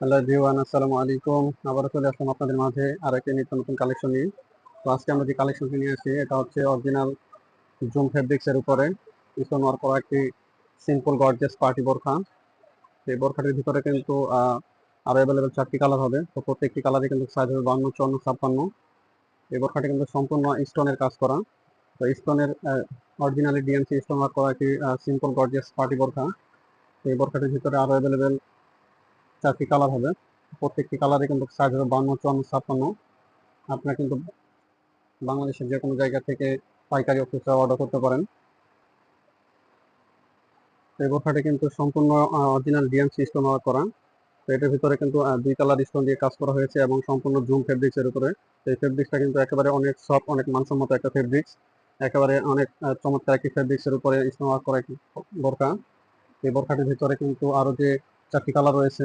Hello V1 আসসালামু আলাইকুম আবারও চলে আসলাম আপনাদের মাঝে আর একটি নিত্য নতুন কালেকশন নিয়ে। তো আজকে আমরা যে কালেকশনটি নিয়ে আসি এটা হচ্ছে অরিজিনাল জুম ফেব্রিক্স এর উপরে। স্টোন ওয়ার্ক করা একটি সিম্পল গর্জিয়াস পার্টি বোরখা। এই বোরখাটির ভিতরে কিন্তু আরও অ্যাভেলেবেল চারটি কালার হবে। তো প্রত্যেকটি কালারে কিন্তু সাইজ হবে বান্ন, চুয়ান্ন, ছাপ্পান্ন। এই বোরখাটি কিন্তু সম্পূর্ণ স্টোনের কাজ করা। তো স্টোনের অরিজিনালি ডিএনসি স্টোন ওয়ার্ক করা একটি সিম্পল গর্জিয়াস পার্টি বোরখা। এই বোরখাটির ভিতরে আরও অ্যাভেলেবেল চারটি কালার হবে। প্রত্যেকটি কালারে কিন্তু সাইজ হবে বান্ন, চুয়ান্ন, ছাপ্পান্ন। আপনারা কিন্তু বাংলাদেশের যে কোনো জায়গা থেকে পাইকারি অফিসে অর্ডার করতে পারেন। এই বোরখাটি কিন্তু সম্পূর্ণ অরিজিনাল ডিএমসি স্টোন করা। তো এটার ভিতরে কিন্তু দুই কালার স্টোন দিয়ে কাজ করা হয়েছে এবং সম্পূর্ণ জুম ফেব্রিক্স এর উপরে। এই ফেব্রিক্সটা কিন্তু একেবারে অনেক সফট অনেক মানসম্মত একটা ফেব্রিক্স একেবারে অনেক চমৎকার একটি ফেব্রিক্স এর উপরে স্টোন ওয়ার্ক করা একটি বোরকা এই বোরখাটির ভিতরে কিন্তু আরও যে চারটি কালার রয়েছে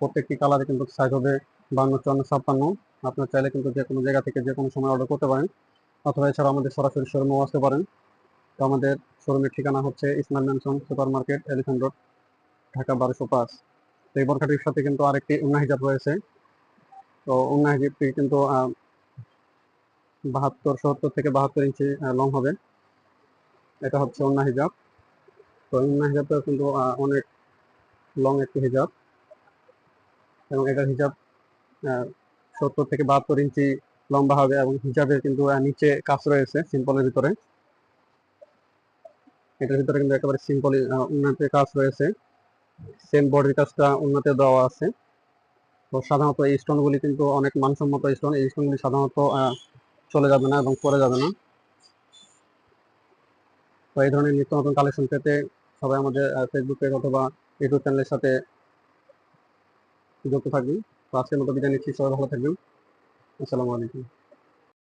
প্রত্যেকটি কালারে কিন্তু সাইজ হবে বান্ন, চুয়ান্ন, ছাপ্পান্ন। আপনার চাইলে কিন্তু যে কোনো জায়গা থেকে যে কোনো সময় অর্ডার করতে পারেন। অথবা এছাড়া আমাদের সরাসরি শোরুমেও আসতে পারেন। তো আমাদের শোরুমের ঠিকানা হচ্ছে Ismail mansion super market elephant road Dhaka বারোশো পাঁচ। তো এই বরখাটির সাথে কিন্তু আরেকটি উন্না হিজাব রয়েছে। তো উন্না হিজাবটি কিন্তু বাহাত্তর, সত্তর থেকে বাহাত্তর ইঞ্চি লং হবে। এটা হচ্ছে উন্না হিজাব তো উন্না হিজাবটা কিন্তু অনেক লং একটি হিজাব এবং এটার হিজাব সত্তর থেকে বাহাত্তর ইঞ্চি লম্বা হবে এবং হিজাবের কিন্তু নিচে কাজ রয়েছে সিম্পলের ভিতরে। এটার ভিতরে কিন্তু একেবারে সিম্পল উন্নতের কাজ রয়েছে। সেম বডির কাজটা উন্নতে দেওয়া আছে। তো সাধারণত এই স্টোনগুলি কিন্তু অনেক মানসম্মত স্টোন এই স্টোনগুলি সাধারণত চলে যাবে না এবং পরে যাবে না। তো এই ধরনের নিত্য নতুন কালেকশন পেতে সবাই আমাদের ফেসবুক পেজ অথবা ইউটিউব চ্যানেলের সাথে যুক্ত থাকবেন তো আজকের মতো বিদায় নিচ্ছি সবাই ভালো থাকবেন। আসসালামু আলাইকুম।